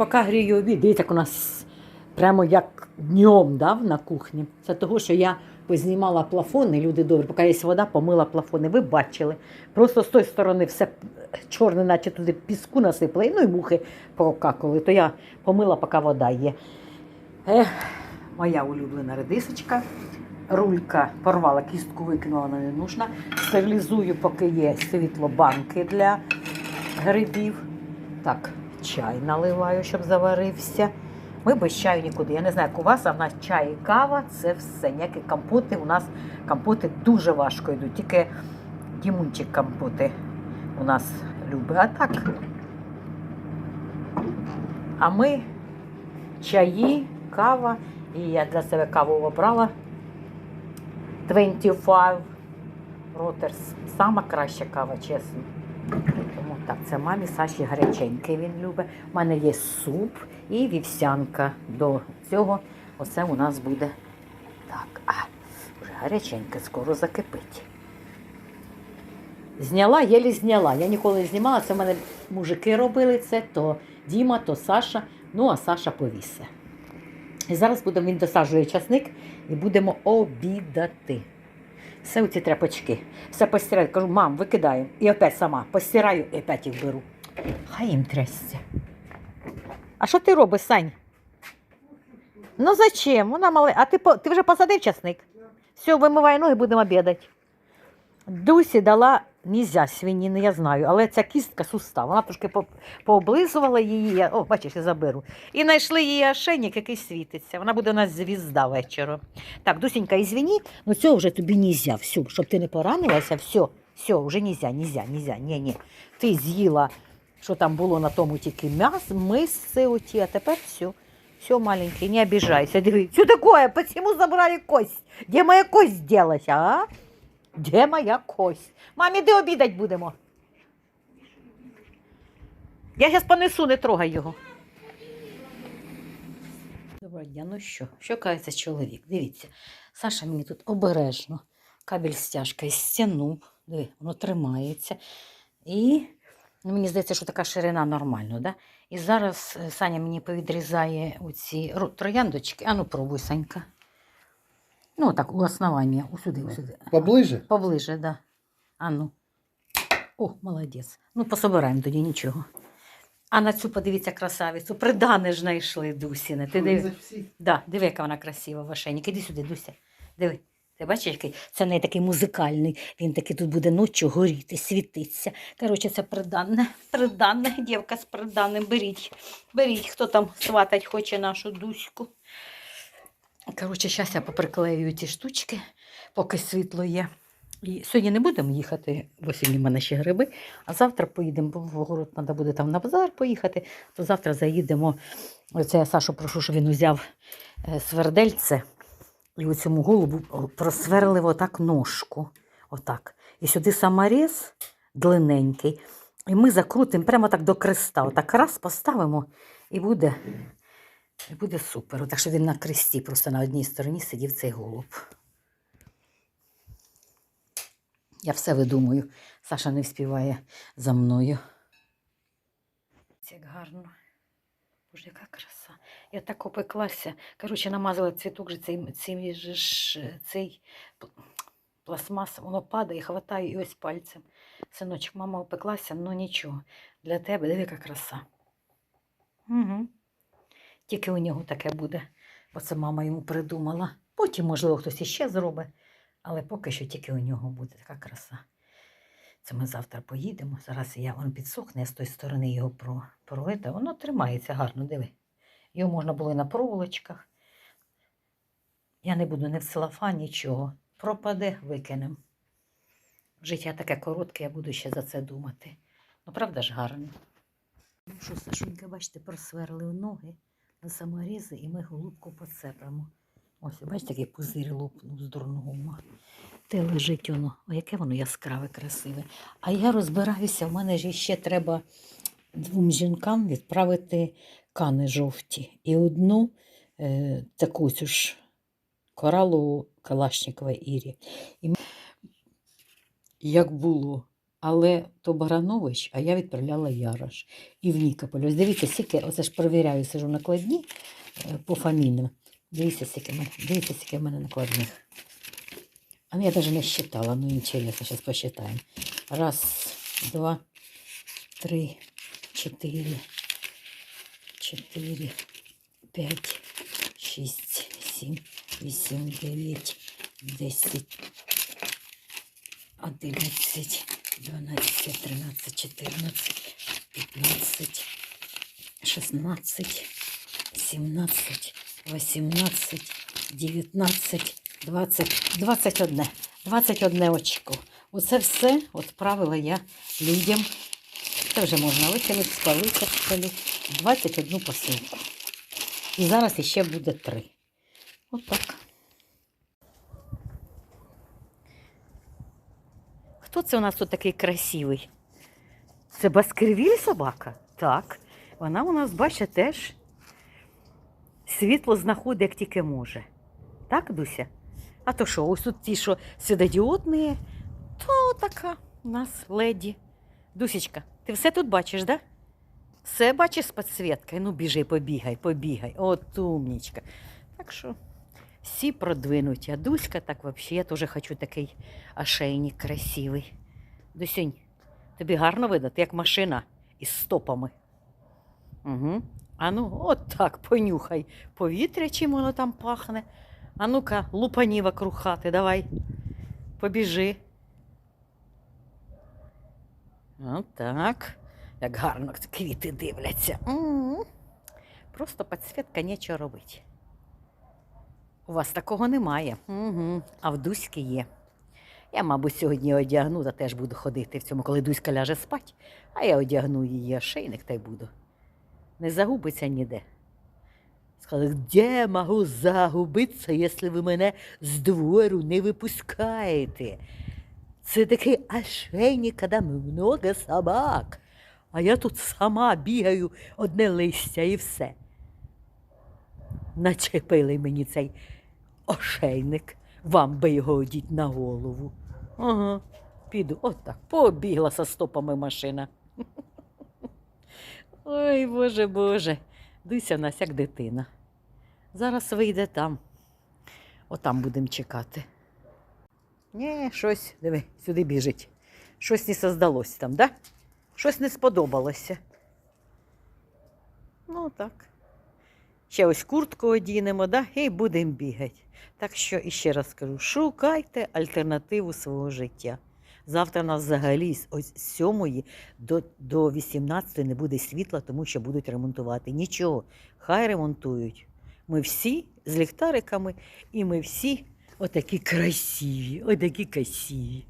Поки грію обід, дивіться, як у нас прямо як днем да, на кухні. Це того, що я познімала плафони, люди добрі, поки є вода, помила плафони. Ви бачили. Просто з тої сторони все чорне, наче туди піску насипали, ну і мухи покакали. То я помила, поки вода є. Ех, моя улюблена редисочка. Рулька порвала кістку, викинула, вона не нужна. Стерилізую, поки є світло банки для грибів. Так, чай наливаю, щоб заварився. Ми без чаю нікуди. Я не знаю, як у вас, а в нас чай і кава це все. Ніякі компоти. У нас компоти дуже важко йдуть. Тільки Дімунчик компоти у нас любить. А так. А ми чаї, кава. І я для себе каву обрала. 25 Ротерс. Сама краща кава, чесно. Так, це мамі Саші гаряченький він любить. У мене є суп і вівсянка до цього. Оце у нас буде так. А, вже гаряченьке, скоро закипить. Зняла, єлі зняла. Я ніколи не знімала. Це в мене мужики робили це, то Діма, то Саша. Ну, а Саша повісе. І зараз будемо, він досаджує часник і будемо обідати. Все оці тряпочки. Все постираю. Кажу, мам, викидаю. І опять сама постираю і опять їх беру. Хай їм трясся. А що ти робиш, Сань? Ну зачем? Вона мала. А ти, ти вже посадив часник? Все, вимивай ноги, будемо обідати. Дусі дала нельзя свинини, я знаю, але ця кістка сустав. Вона трошки по- пооблизувала її. Я, о, бачиш, я заберу. І знайшли її ошейник, який світиться. Вона буде у нас звізда вечором. Так, Дусенька, ізвіні, ну цього вже тобі нельзя, все, щоб ти не поранилася, все, все, вже нельзя, нельзя, нельзя, ні, ні. Ти з'їла, що там було на тому тільки м'ясо, мисці оті, а тепер все. Все, маленький, не обижайся. Диви, что такое? Почему забрали кость? Где моя кость делась, а? Де моя кость? Мамі, де обідать будемо? Я зараз понесу, не трогай його. Доброго дня, ну що? Що кається чоловік? Дивіться, Саша мені тут обережно кабель стяжкою стягнув. Диви, воно тримається. І ну, мені здається, що така ширина нормальна, да? І зараз е, Саня мені повідрізає оці трояндочки. Ану, пробуй, Санька. Ну, так, у основання, усюди, усюди. Поближе? Поближе, да. А ну. О, молодець. Ну, пособираємо тоді нічого. А на цю подивіться красавицю. Придане ж знайшли Дусіне. Ти диви. Да, диви, яка вона красива, Вашенік. Іди сюди, Дуся. Диви. Ти бачиш, який? Це не такий музикальний. Він такий тут буде ночі горіти, світитися. Коротше, це придане. Придане. Дівка з приданим. Беріть. Беріть, хто там сватать хоче нашу Дуську. Коротше, зараз я поприклею ті штучки, поки світло є. І сьогодні не будемо їхати, бо сьогодні в мене ще гриби, а завтра поїдемо, бо в город треба буде там на базар поїхати, то завтра заїдемо. Оце я Сашу прошу, щоб він узяв е, свердельце і у цьому голубу просверлив отак ножку. Отак. І сюди саморіз длинненький. І ми закрутимо прямо так до креста. Отак раз поставимо і буде, і буде супер. Так що він на кресті, просто на одній стороні сидів цей голуб. Я все видумую. Саша не вспіває за мною. Як гарно. Боже, яка краса. Я так опеклася. Коротше, намазала цвіток же цей, цей, цей пластмас, воно падає, хватаю і ось пальцем. Синочок, мама опеклася, ну нічого. Для тебе диви, яка краса. Угу. Тільки у нього таке буде, бо це мама йому придумала. Потім, можливо, хтось іще зробить. Але поки що тільки у нього буде така краса. Це ми завтра поїдемо. Зараз я він підсохне, я з тої сторони його про, пролита. Воно тримається гарно, диви. Його можна було і на проволочках. Я не буду не в целофан, нічого. Пропаде, викинем. Життя таке коротке, я буду ще за це думати. Ну, правда ж гарно. Що, Сашунька, бачите, просверлив ноги саморізи, і ми голубку поцепимо. Ось, бачите, який пузир лопнув з дурного ума. Те лежить воно, о, яке воно яскраве, красиве. А я розбираюся, в мене ж ще треба двом жінкам відправити кани жовті. І одну е, таку цю ж коралову Калашникова Ірі. І як було Але то Баранович, а я відправляла Ярош. І в Нікополь. Ось дивіться, скільки, оце ж перевіряю, сижу накладні е, по фамільним. Дивіться, скільки дивіться, скільки в мене накладних. А ну, я навіть не считала, ну інтересно, зараз посчитаємо. Раз, два, три, чотири, чотири, п'ять, шість, сім, вісім, дев'ять, десять, одинадцять, дванадцять, тринадцять, чотирнадцять, п'ятнадцять, шістнадцять, сімнадцять, вісімнадцять, дев'ятнадцять, двадцять, двадцять одне. Двадцять очко. Оце все відправила я людям. Це вже можна викинути, спалити столі. 21 посилку. І зараз іще буде три. Отак. Хто це у нас тут такий красивий? Це Баскервіль собака? Так. Вона у нас, бачите, теж світло знаходить, як тільки може. Так, Дуся? А то що, ось тут ті, що свідодіодні, то така у нас леді. Дусечка, ти все тут бачиш, да? Все бачиш з підсвіткою? Ну, біжи, побігай, побігай. От умнічка. Так що всі продвинуті. А Дуська так взагалі, я теж хочу такий ошейник красивий. Дусюнь, тобі гарно видати, як машина із стопами. Угу. А ну, от так, понюхай повітря, чим воно там пахне. А ну-ка, лупані вокруг хати, давай. Побіжи. От так. Як гарно квіти дивляться. М. Просто підсвітка нічого робити. У вас такого немає. Угу. А в Дуськи є. Я, мабуть, сьогодні одягну, та теж буду ходити в цьому, коли Дуська ляже спать, а я одягну її ошейник та й буду. Не загубиться ніде. Сказали, де можу загубитися, якщо ви мене з двору не випускаєте? Це такий ошейник, коли много собак. А я тут сама бігаю одне листя і все. Начепили мені цей ошейник. Вам би його одіть на голову. Ага, піду. Отак. Побігла со стопами машина. Ой, Боже, Боже. Дуся в нас як дитина. Зараз вийде там. Отам будемо чекати. Ні, щось, диви, сюди біжить. Щось не создалось там, да? Щось не сподобалося. Ну так. Ще ось куртку одінемо, да? і будемо бігати. Так що іще раз кажу: шукайте альтернативу свого життя. Завтра нас взагалі з 7 до, до 18 не буде світла, тому що будуть ремонтувати. Нічого, хай ремонтують. Ми всі з ліхтариками, і ми всі отакі красиві, отакі красиві.